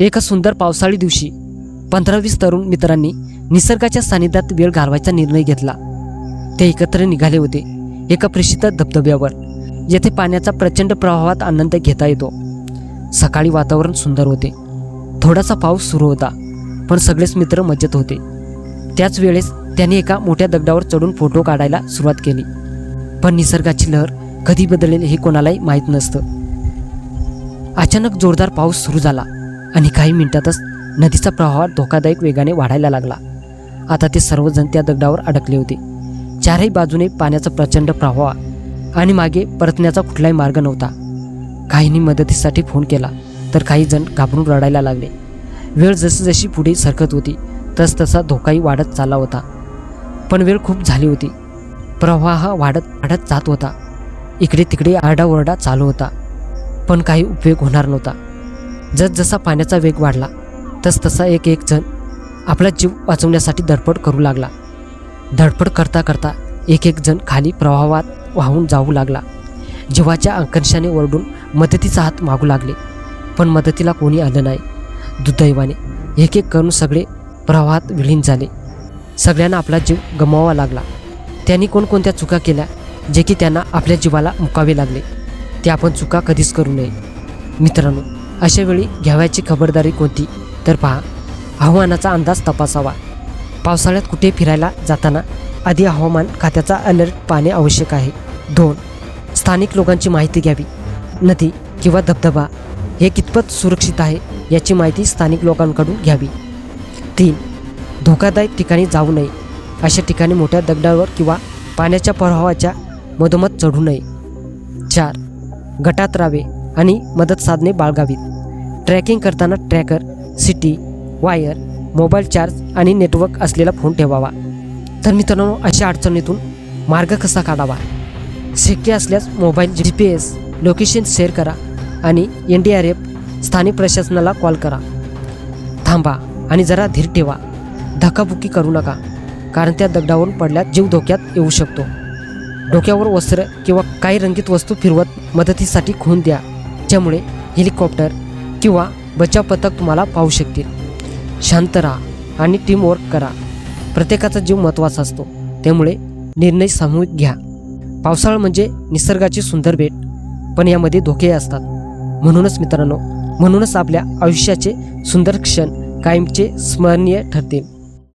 एका सुंदर पावसाळी दिवशी पंधरा वीस तरुण मित्रांनी निसर्गाच्या सानिध्यात वेळ घालवायचा निर्णय घेतला. ते एकत्र निघाले होते एका प्रसिद्ध धबधब्यावर येथे पाण्याचा प्रचंड प्रवाहात आनंद घेता येतो. सकाळी वातावरण सुंदर होते. थोडासा पाऊस सुरू होता पण सगळेच मित्र मजेत होते. त्याच वेळेस त्यांनी एका मोठ्या दगडावर चढून फोटो काढायला सुरुवात केली. पण निसर्गाची लहर कधी बदलेल हे कोणालाही माहीत नसतं. अचानक जोरदार पाऊस सुरू झाला. आणि काही मिनिटातच नदीचा प्रवाह धोकादायक वेगाने वाढायला लागला. आता ते सर्वजण त्या दगडावर अडकले होते. चारही बाजूने पाण्याचा प्रचंड प्रवाह आणि मागे परतण्याचा कुठलाही मार्ग नव्हता. काहींनी मदतीसाठी फोन केला तर काही जण घाबरून रडायला लागले. वेळ जशीजशी पुढे सरकत होती तसतसा धोकाही वाढत चालला होता. पण वेळ खूप झाली होती. प्रवाह वाढत वाढत जात होता. इकडे तिकडे आरडाओरडा चालू होता. पण काही उपयोग होणार नव्हता. जसजसा पाण्याचा वेग वाढला तस तसा एक एक जण आपला जीव वाचवण्यासाठी धडपड करू लागला. धडपड करता करता एक एक जण खाली प्रवाहात वाहून जाऊ लागला. जीवाच्या आकर्षाने ओरडून मदतीचा हात मागू लागले पण मदतीला कोणी आलं नाही. दुर्दैवाने एक एक करून सगळे प्रवाहात विलीन झाले. सगळ्यांना आपला जीव गमवावा लागला. त्यांनी कोणकोणत्या चुका केल्या जे की त्यांना आपल्या जीवाला मुकावे लागले ते आपण चुका कधीच करू नये. मित्रांनो अशावेळी घ्यावयाची खबरदारी कोणती? तर पहा हवामानाचा अंदाज तपासावा. पावसाळ्यात कुठे फिरायला जाताना आधी हवामान खात्याचा अलर्ट पाहणे आवश्यक आहे. दोन स्थानिक लोकांची माहिती घ्यावी. नदी किंवा धबधबा हे कितपत सुरक्षित आहे याची माहिती स्थानिक लोकांकडून घ्यावी. तीन धोकादायक ठिकाणी जाऊ नये. अशा ठिकाणी मोठ्या दगडावर किंवा पाण्याच्या प्रवाहाच्या मधोमध चढू नये. चार गटात राहावे. आणि मदत साधने बाळगावीत. ट्रॅकिंग करताना ट्रॅकर सिटी वायर मोबाईल चार्ज आणि नेटवर्क असलेला फोन ठेवावा. तर मित्रांनो अशा अडचणीतून मार्ग कसा काढावा? शक्य असल्यास mobile G P S location share करा आणि एन डी आर एफ स्थानिक प्रशासनाला कॉल करा. थांबा आणि जरा धीर ठेवा. धकाबुकी करू नका कारण त्या दगडावरून पडल्यास जीव धोक्यात येऊ शकतो. डोक्यावर वस्त्र किंवा काही रंगीत वस्तू फिरवत मदतीसाठी खून द्या. ज्यामुळे हेलिकॉप्टर किंवा बचाव पथक तुम्हाला पाहू शकतील. शांत राहा आणि टीमवर्क करा. प्रत्येकाचा जीव महत्त्वाचा असतो. त्यामुळे निर्णय सामूहिक घ्या. पावसाळा म्हणजे निसर्गाची सुंदर भेट. पण यामध्ये धोके असतात. म्हणूनच मित्रांनो म्हणूनच आपल्या आयुष्याचे सुंदर क्षण कायमचे स्मरणीय ठरतील.